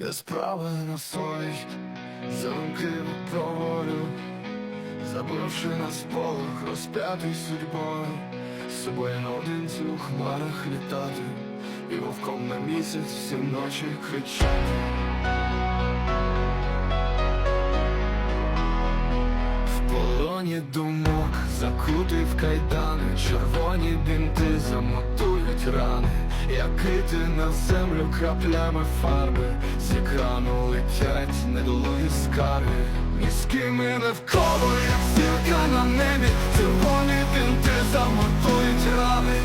Я справи на совість, замки проволю, забивши на сполох, розп'ятий судьбою, з собою наодинці у хмарах літати, і вовком на місяць всі ночі кричати. В полоні думок, закутий в кайдани, червоні бінти замотують рани, як кити на землю краплями фарби, з екрану летять недолугі скарги. Ні з ким і навколо, як зірка на небі, червоні бінти замотують рани,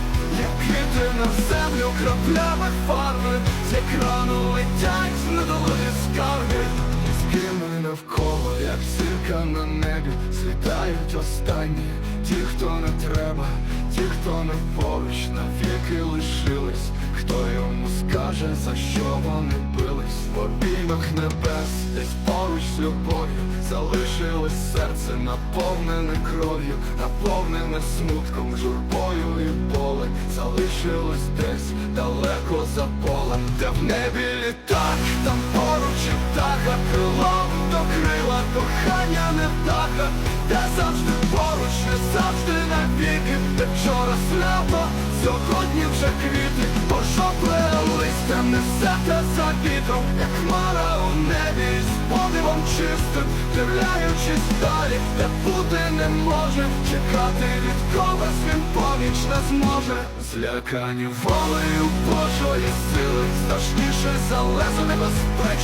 як кити на землю краплями фарби, з екрану летять недолугі скарги. Ні з ким і навколо, як зірка на небі, світають останні, ті, хто не треба, ті, хто не поруч, навіки лишились, хто йому скаже, за що вони бились, в обіймах небес, десь поруч з любов'ю, залишилось серце наповнене кров'ю, наповнене смутком, журбою і болем, залишилось десь далеко за полем, де в небі літак, там поруч і птаха, крилом кохання не птаха, де завжди поруч, не завжди навіки, де вчора свято, сьогодні вже квіти, пожовкле листя несе те за вітром, як хмара у небі, з подивом чистим, дивляючись далі, де бути не може, чекати від когось він поміч не зможе, злякані волею Божої сили, страшніше за лезо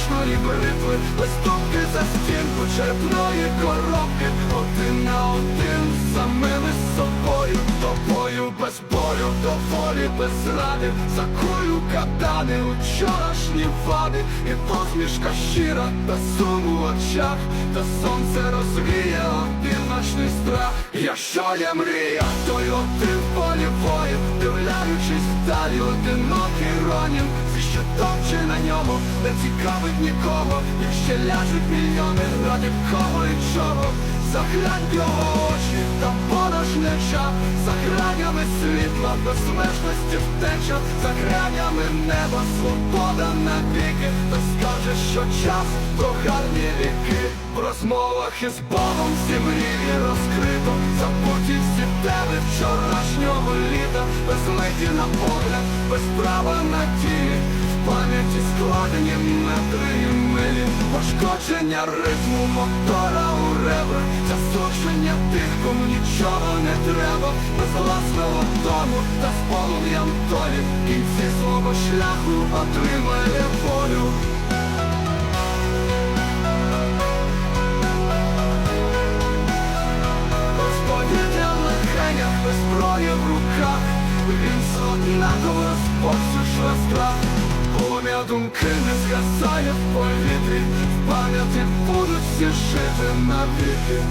небезпечної бритви, листовки за стінку черепної коробки, один на один самими собою, тобою без болю, до волі без зради, закую катани учорашні вади, і посмішка щира, та суму в очах, та сонце розгріє опівночний страх. Якщо є мрія, то й один полі воїн, дивляючись вдалі одинокий ронін, щитом чи на ньому не цікавить нікого, і ще ляжуть мільйони ради кого і чого. Заглянь його очі, там порожнеча, за гранями світла, безмежності втеча, за гранями неба, свобода навіки, та скаже, що час про гарні віки, в розмовах із Богом всі мрії розкрито, забуті всі теми вчорашнього літа, без леті на погляд, без права надії, пам'яті складені милі, пошкодження ритму мотора у ребрах, засудження тих, кому нічого не треба, без власного дому та з полум'ям долі, кінці свого шляху отримає волю. Зброї в руках. Він однаково розповсюджує страх Полум'я думки не згасає в повітрі В пам'яті будуть всі жити навіки